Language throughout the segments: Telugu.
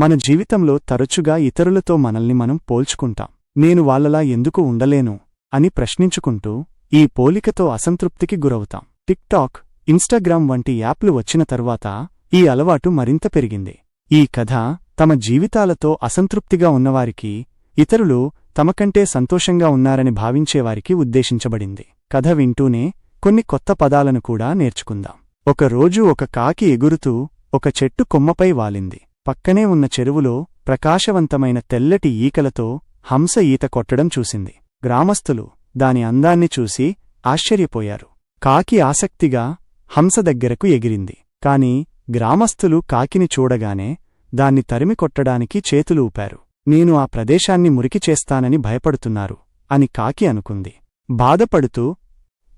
మన జీవితంలో తరచుగా ఇతరులతో మనల్ని మనం పోల్చుకుంటాం. నేను వాళ్ళలా ఎందుకు ఉండలేను? అని ప్రశ్నించుకుంటూ ఈ పోలికతో అసంతృప్తికి గురవుతాం. టిక్టాక్ ఇన్స్టాగ్రామ్ వంటి యాప్లు వచ్చిన తరువాత ఈ అలవాటు మరింత పెరిగింది. ఈ కథ తమ జీవితాలతో అసంతృప్తిగా ఉన్నవారికి ఇతరులు తమకంటే సంతోషంగా ఉన్నారని భావించేవారికి ఉద్దేశించబడింది. కథ వింటూనే కొన్ని కొత్త పదాలను కూడా నేర్చుకుందాం. ఒక రోజు ఒక కాకి ఎగురుతూ ఒక చెట్టు కొమ్మపై వాలింది. పక్కనే ఉన్న చెరువులో ప్రకాశవంతమైన తెల్లటి ఈకలతో హంస ఈత కొట్టడం చూసింది. గ్రామస్థులు దాని అందాన్ని చూసి ఆశ్చర్యపోయారు. కాకి ఆసక్తిగా హంస దగ్గరకు ఎగిరింది. కాని గ్రామస్థులు కాకిని చూడగానే దాన్ని తరిమి కొట్టడానికి చేతులు ఊపారు. నేను ఆ ప్రదేశాన్ని మురికి చేస్తానని భయపడుతున్నారు అని కాకి అనుకుంది. బాధపడుతూ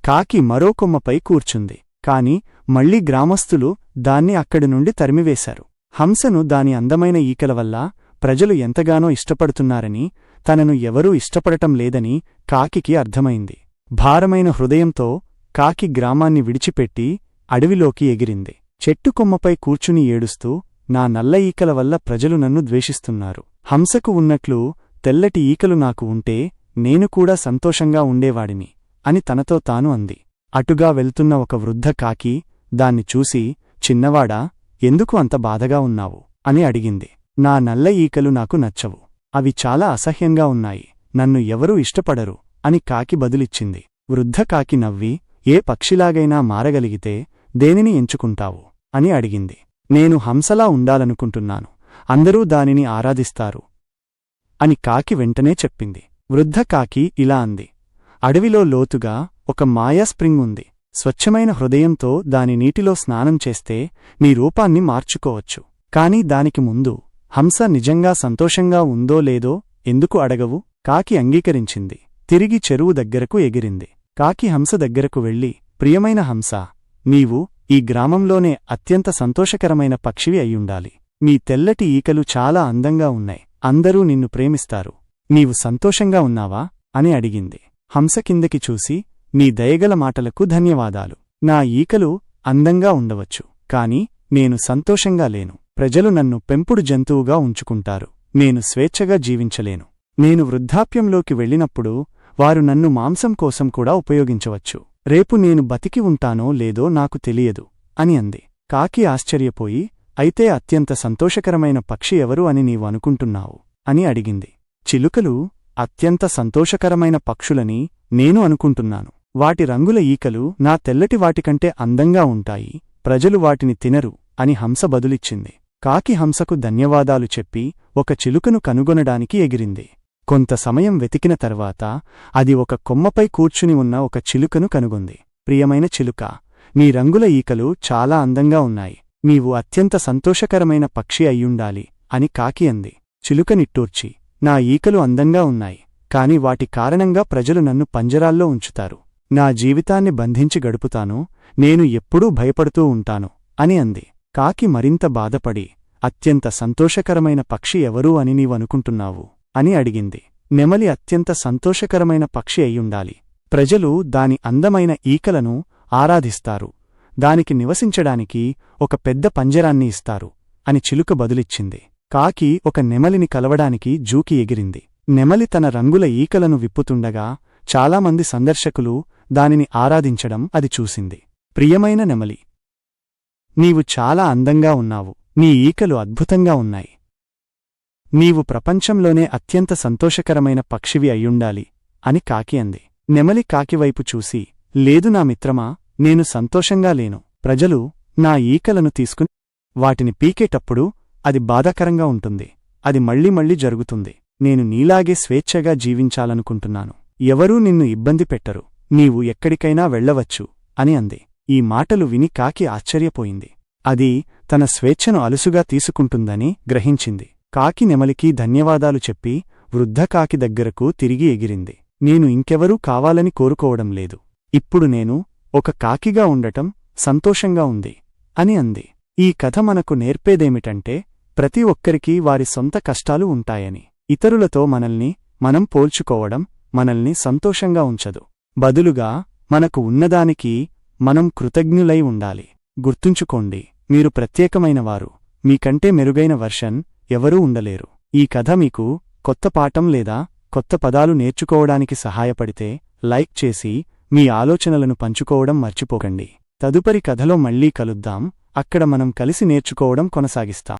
కాకి మరో కొమ్మపై కూర్చుంది. కాని మళ్ళీ గ్రామస్థులు దాన్ని అక్కడి నుండి తరిమివేశారు. హంసను దాని అందమైన ఈకల వల్ల ప్రజలు ఎంతగానో ఇష్టపడుతున్నారని తనను ఎవరూ ఇష్టపడటం లేదని కాకికి అర్థమైంది. భారమైన హృదయంతో కాకి గ్రామాన్ని విడిచిపెట్టి అడవిలోకి ఎగిరింది. చెట్టు కొమ్మపై కూర్చుని ఏడుస్తూ నా నల్ల ఈకల వల్ల ప్రజలు నన్ను ద్వేషిస్తున్నారు. హంసకు ఉన్నట్లు తెల్లటి ఈకలు నాకు ఉంటే నేను కూడా సంతోషంగా ఉండేవాడిని అని తనతో తాను అంది. అటుగా వెళ్తున్న ఒక వృద్ధ కాకి దాన్ని చూసి చిన్నవాడా ఎందుకు అంత బాధగా ఉన్నావు? అని అడిగింది. నా నల్ల ఈకలు నాకు నచ్చవు. అవి చాలా అసహ్యంగా ఉన్నాయి. నన్ను ఎవరూ ఇష్టపడరు అని కాకి బదులిచ్చింది. వృద్ధ కాకి నవ్వి ఏ పక్షిలాగైనా మారగలిగితే దేనిని ఎంచుకుంటావు? అని అడిగింది. నేను హంసలా ఉండాలనుకుంటున్నాను. అందరూ దానిని ఆరాధిస్తారు అని కాకి వెంటనే చెప్పింది. వృద్ధ కాకి ఇలా అంది. అడవిలో లోతుగా ఒక మాయా స్ప్రింగ్ ఉంది. స్వచ్ఛమైన హృదయంతో దాని నీటిలో స్నానం చేస్తే మీ రూపాన్ని మార్చుకోవచ్చు. కాని దానికి ముందు హంస నిజంగా సంతోషంగా ఉందో లేదో ఎందుకు అడగవు? కాకి అంగీకరించింది. తిరిగి చెరువు దగ్గరకు ఎగిరింది. కాకి హంస దగ్గరకు వెళ్ళి ప్రియమైన హంస నీవు ఈ గ్రామంలోనే అత్యంత సంతోషకరమైన పక్షివి అయ్యుండాలి. నీ తెల్లటి ఈకలు చాలా అందంగా ఉన్నాయి. అందరూ నిన్ను ప్రేమిస్తారు. నీవు సంతోషంగా ఉన్నావా? అని అడిగింది. హంస కిందకి చూసి నీ దయగల మాటలకు ధన్యవాదాలు. నా ఈకలు అందంగా ఉండవచ్చు కాని నేను సంతోషంగా లేను. ప్రజలు నన్ను పెంపుడు జంతువుగా ఉంచుకుంటారు. నేను స్వేచ్ఛగా జీవించలేను. నేను వృద్ధాప్యంలోకి వెళ్ళినప్పుడు వారు నన్ను మాంసం కోసం కూడా ఉపయోగించవచ్చు. రేపు నేను బతికి ఉంటానో లేదో నాకు తెలియదు అని అంది. కాకి ఆశ్చర్యపోయి అయితే అత్యంత సంతోషకరమైన పక్షి ఎవరు అని నీవు అనుకుంటున్నావు? అని అడిగింది. చిలుకలు అత్యంత సంతోషకరమైన పక్షులని నేను అనుకుంటున్నాను. వాటి రంగుల ఈకలు నా తెల్లటి వాటికంటే అందంగా ఉంటాయి. ప్రజలు వాటిని తినరు అని హంస బదులిచ్చింది. కాకి హంసకు ధన్యవాదాలు చెప్పి ఒక చిలుకను కనుగొనడానికి ఎగిరింది. కొంత సమయం వెతికిన తర్వాత అది ఒక కొమ్మపై కూర్చుని ఉన్న ఒక చిలుకను కనుగొంది. ప్రియమైన చిలుక నీ రంగుల ఈకలు చాలా అందంగా ఉన్నాయి. నీవు అత్యంత సంతోషకరమైన పక్షి అయ్యుండాలి అని కాకి అంది. చిలుక నిట్టూర్చి నా ఈకలు అందంగా ఉన్నాయి కాని వాటి కారణంగా ప్రజలు నన్ను పంజరాల్లో ఉంచుతారు. నా జీవితాన్ని బంధించి గడుపుతాను నేను ఎప్పుడూ భయపడుతూ ఉంటాను అని అంది. కాకి మరింత బాధపడి అత్యంత సంతోషకరమైన పక్షి ఎవరూ అని నీవనుకుంటున్నావు? అని అడిగింది. నెమలి అత్యంత సంతోషకరమైన పక్షి అయ్యుండాలి. ప్రజలు దాని అందమైన ఈకలను ఆరాధిస్తారు. దానికి నివసించడానికి ఒక పెద్ద పంజరాన్ని ఇస్తారు అని చిలుక బదులిచ్చింది. కాకి ఒక నెమలిని కలవడానికి జూకి ఎగిరింది. నెమలి తన రంగుల ఈకలను విప్పుతుండగా చాలామంది సందర్శకులు దానిని ఆరాధించడం అది చూసింది. ప్రియమైన నెమలి! నీవు చాలా అందంగా ఉన్నావు. నీ ఈకలు అద్భుతంగా ఉన్నాయి. నీవు ప్రపంచంలోనే అత్యంత సంతోషకరమైన పక్షివి అయ్యుండాలి అని కాకి అంది. నెమలి కాకివైపు చూసి లేదు నా మిత్రమా నేను సంతోషంగా లేను. ప్రజలు నా ఈకలను తీసుకుని వాటిని పీకేటప్పుడు అది బాధాకరంగా ఉంటుంది. అది మళ్ళీ మళ్ళీ జరుగుతుంది. నేను నీలాగే స్వేచ్ఛగా జీవించాలనుకుంటున్నాను. ఎవరూ నిన్ను ఇబ్బంది పెట్టరు. నీవు ఎక్కడికైనా వెళ్ళవచ్చు అని అంది. ఈ మాటలు విని కాకి ఆశ్చర్యపోయింది. అది తన స్వేచ్ఛను అలుసుగా తీసుకుంటుందని గ్రహించింది. కాకి నెమలికి ధన్యవాదాలు చెప్పి వృద్ధ కాకి దగ్గరకు తిరిగి ఎగిరింది. నేను ఇంకెవరూ కావాలని కోరుకోవడం లేదు. ఇప్పుడు నేను ఒక కాకిగా ఉండటం సంతోషంగా ఉంది అని అంది. ఈ కథ మనకు నేర్పేదేమిటంటే ప్రతి ఒక్కరికీ వారి సొంత కష్టాలు ఉంటాయని. ఇతరులతో మనల్ని మనం పోల్చుకోవడం మనల్ని సంతోషంగా ఉంచదు. బదులుగా మనకు ఉన్నదానికి మనం కృతజ్ఞులై ఉండాలి. గుర్తుంచుకోండి మీరు ప్రత్యేకమైనవారు మీకంటే మెరుగైన వర్షన్ ఎవరూ ఉండలేరు. ఈ కథ మీకు కొత్త పాఠం లేదా కొత్త పదాలు నేర్చుకోవడానికి సహాయపడితే లైక్ చేసి మీ ఆలోచనలను పంచుకోవడం మర్చిపోకండి. తదుపరి కథలో మళ్ళీ కలుద్దాం. అక్కడ మనం కలిసి నేర్చుకోవడం కొనసాగిస్తాం.